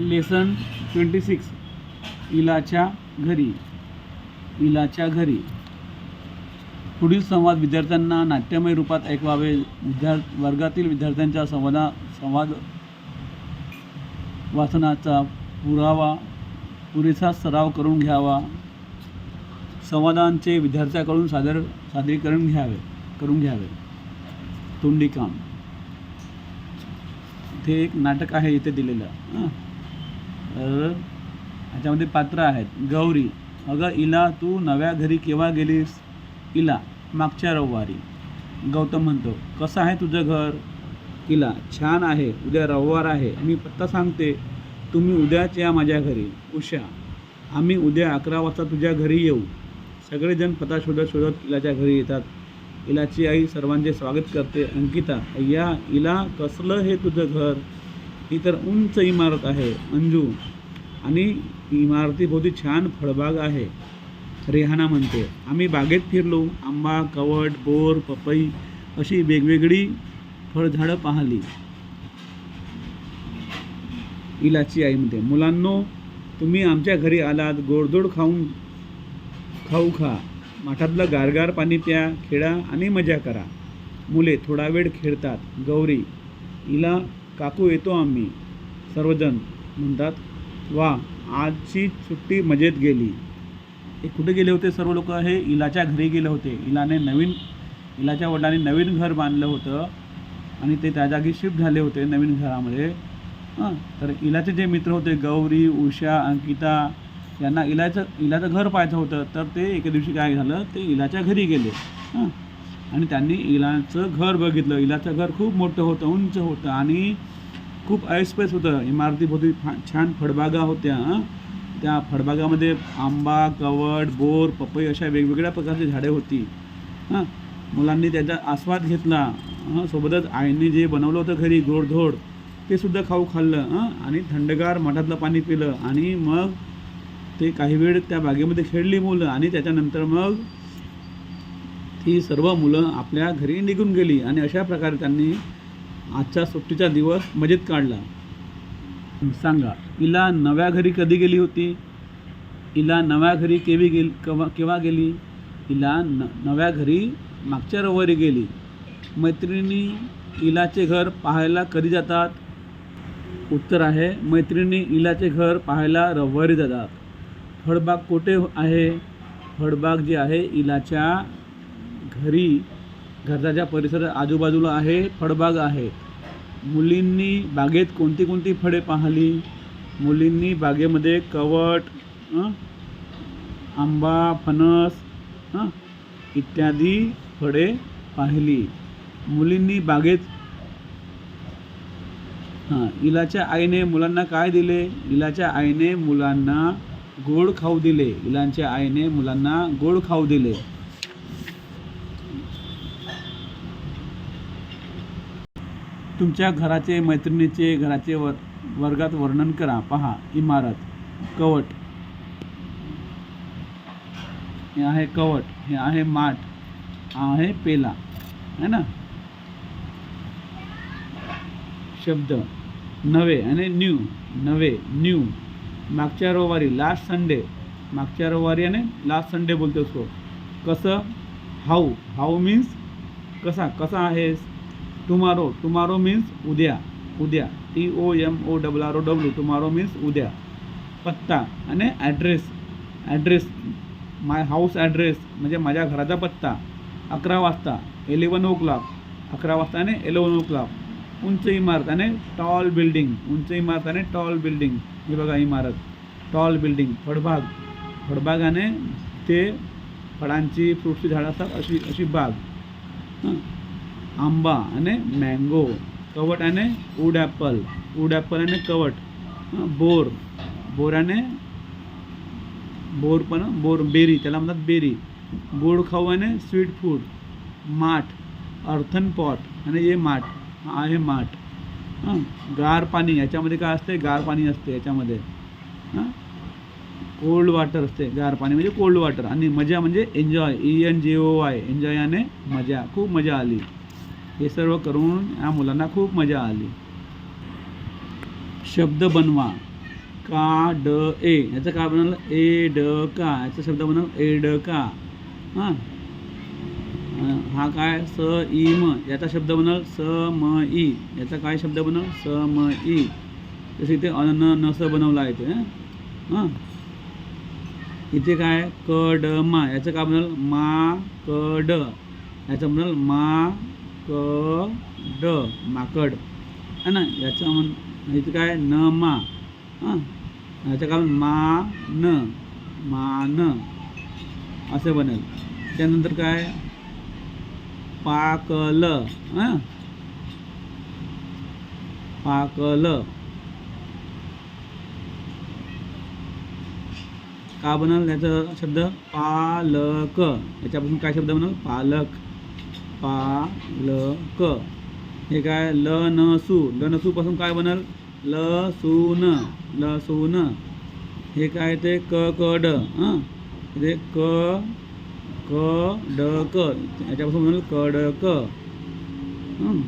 Lesson twenty six. इलाच्या घरी. इलाच्या घरी. पुढील संवाद विद्यार्थ्यांना नाट्यमय रूपात ऐकवावे. विद्या वर्गातील विद्यार्थ्यांच्या संवादा संवाद वाचनाचा पुरावा. पुरेसा सराव करून घ्यावा. संवादांचे विद्यार्थ्याकडून सादर सादरीकरण घ्यावे करून घ्यावे. तोंडी काम. इथे एक नाटक आहे इथे दिलेलं. हां. ह्याच्यामध्ये पात्र आहेत. गौरी अगं इला तू नव्या घरी केव्हा गेलीस? इला मागच्या रविवारी. गौतम म्हणतो कसं आहे तुझं घर? इला छान आहे उद्या रविवार आहे. मी पत्ता सांगते तुम्ही उद्याच या माझ्या घरी. उषा आम्ही उद्या अकरा वाजता तुझ्या घरी येऊ. सगळेजण पत्ता शोधत शोधत इलाच्या घरी येतात. इलाची आई सर्वांचे स्वागत करते. अंकिता या इला कसलं हे तुझं घर? ही तर उंच इमारत आहे. अंजू आणि इमारतीभोवती छान फळबाग आहे. रेहाना म्हणते आम्ही बागेत फिरलो आंबा कवट बोर पपई अशी वेगवेगळी फळझाडं पाहिली. इलाची आई म्हणते मुलांनो तुम्ही आमच्या घरी आलात गोडधोड खाऊन खाऊ खा. माठातलं गारगार पाणी प्या खेळा आणि मजा करा. मुले थोडा वेळ खेळतात. गौरी इला काकू येतो आम्ही. सर्वजण म्हणतात वा आजची सुट्टी मजेत गेली. हे कुठे गेले होते सर्व लोक? हे इलाच्या घरी गेले होते. इलाने नवीन इलाच्या वडिलांनी नवीन घर बांधलं होतं आणि ते त्या जागी शिफ्ट झाले होते नवीन घरामध्ये. हां तर इलाचे जे मित्र होते गौरी उषा अंकिता यांना इलाचं इलाचं घर पाहायचं होतं. तर ते एके दिवशी काय झालं? ते इलाच्या घरी गेले. हां आणि त्यांनी इलाचं घर बघितलं. इलाचं घर खूप मोठं होतं उंच होतं आणि खूप ऐसपैस होतं. इमारतीभोवती फा छान फळबागा होत्या. त्या फळबागामध्ये आंबा कवट बोर पपई अशा वेगवेगळ्या प्रकारची झाडे होती. हां मुलांनी त्याचा आस्वाद घेतला. हां सोबतच आईने जे बनवलं होतं घरी गोडधोड ते सुद्धा खाऊ खाल्लं. हां आणि थंडगार मठातलं पाणी पिलं. आणि मग ते काही वेळ त्या बागेमध्ये खेळली मुलं. आणि त्याच्यानंतर मग ती सर्व मुलं आपल्या घरी निघून गेली. आणि अशा प्रकारे त्यांनी आजचा सुट्टीचा दिवस मजेत काढला. सांगा इला नव्या घरी कधी गेली होती? इला नव्या घरी केवी गेली केव्हा केव्हा गेली? इला न नव्या घरी मागच्या रविवारी गेली. मैत्रिणी इलाचे घर पाहायला कधी जातात? उत्तर आहे मैत्रिणी इलाचे घर पाहायला रविवारी जातात. फळबाग कुठे आहे? फळबाग जी आहे इलाच्या घरी घराच्या परिसरात आजूबाजूला आहे फळबाग आहे. मुलींनी बागेत कोणती कोणती फळे पाहिली? मुलींनी बागेमध्ये कवट आंबा फणस इत्यादी फळे पाहिली. मुलींनी बागेत हां इलाच्या आईने मुलांना काय दिले? इलाच्या आईने मुलांना गोड खाऊ दिले. इलांच्या आईने मुलांना गोड खाऊ दिले. तुमच्या घराचे मैत्रिणीचे घराचे वर वर्गात वर्णन करा. पहा इमारत कवट. हे आहे कवट हे आहे माठ हा आहे पेला है ना? शब्द नवे आणि न्यू नवे न्यू. मागच्या रविवारी लास्ट संडे मागच्या रविवारी आणि लास्ट संडे बोलतो असतो कसं? हाऊ हाऊ मीन्स कसा? कसा आहेस? टुमारो टुमारो मीन्स उद्या उद्या T O M O double R O W tomorrow means उद्या पत्ता आणि address address my house address म्हणजे माझ्या घराचा पत्ता अकरा वाजता एलेवन ओ क्लॉक अकरा वाजता आणि इलेवन ओ क्लॉक उंच इमारत आणि टॉल बिल्डिंग उंच इमारत आणि टॉल बिल्डिंग हे बघा इमारत टॉल बिल्डिंग फळबाग फळबागाने ते फळांची फ्रूटची झाडं असतात अशी अशी बाग हां आंबा आणि मँगो कवट आणि उड ॲपल उड ॲपल आणि कवट बोर बोराने बोर पण बोर बेरी त्याला म्हणतात बेरी. गोड खाऊ आणि स्वीट फूड माठ अर्थन पॉट आणि हे माठ आहे माठ. हां गार पाणी याच्यामध्ये काय असते? गार पाणी असते याच्यामध्ये. हां कोल्ड वॉटर असते गार पाणी म्हणजे कोल्ड वॉटर आणि मजा म्हणजे एन्जॉय ई एन जे ओ वाय एन्जॉय आणि मजा. खूप मजा आली. हे सर्व करून या मुलांना खूप मजा आली. शब्द बनवा. का ड ए. याचं काय बनल ए ड का. याचा शब्द बनल एडका हां. हा काय? स ई म. याचा शब्द बनल स म ई याचा काय शब्द बनल स म ई तसं इथे अन नस बनवला आहे ते हां. इथे काय? क ड मा. याचं काय बनल मा क ड. याचं बनल मा ड माकड. है ना? याचं म्हण इथं काय? न मा. हां? याचं काय मा न मान. असं बनेल. त्यानंतर काय? पाकल. हां? पाकल. का बनल? याचं शब्द पालक. याच्यापासून काय शब्द बनल? पालक. पालक. हे काय? ल न सू ल न सु पासून काय बनल? ल सू न ल सू न हे काय ते? क क ड हां? ते क क ड क याच्यापासून बनल क ड क हं.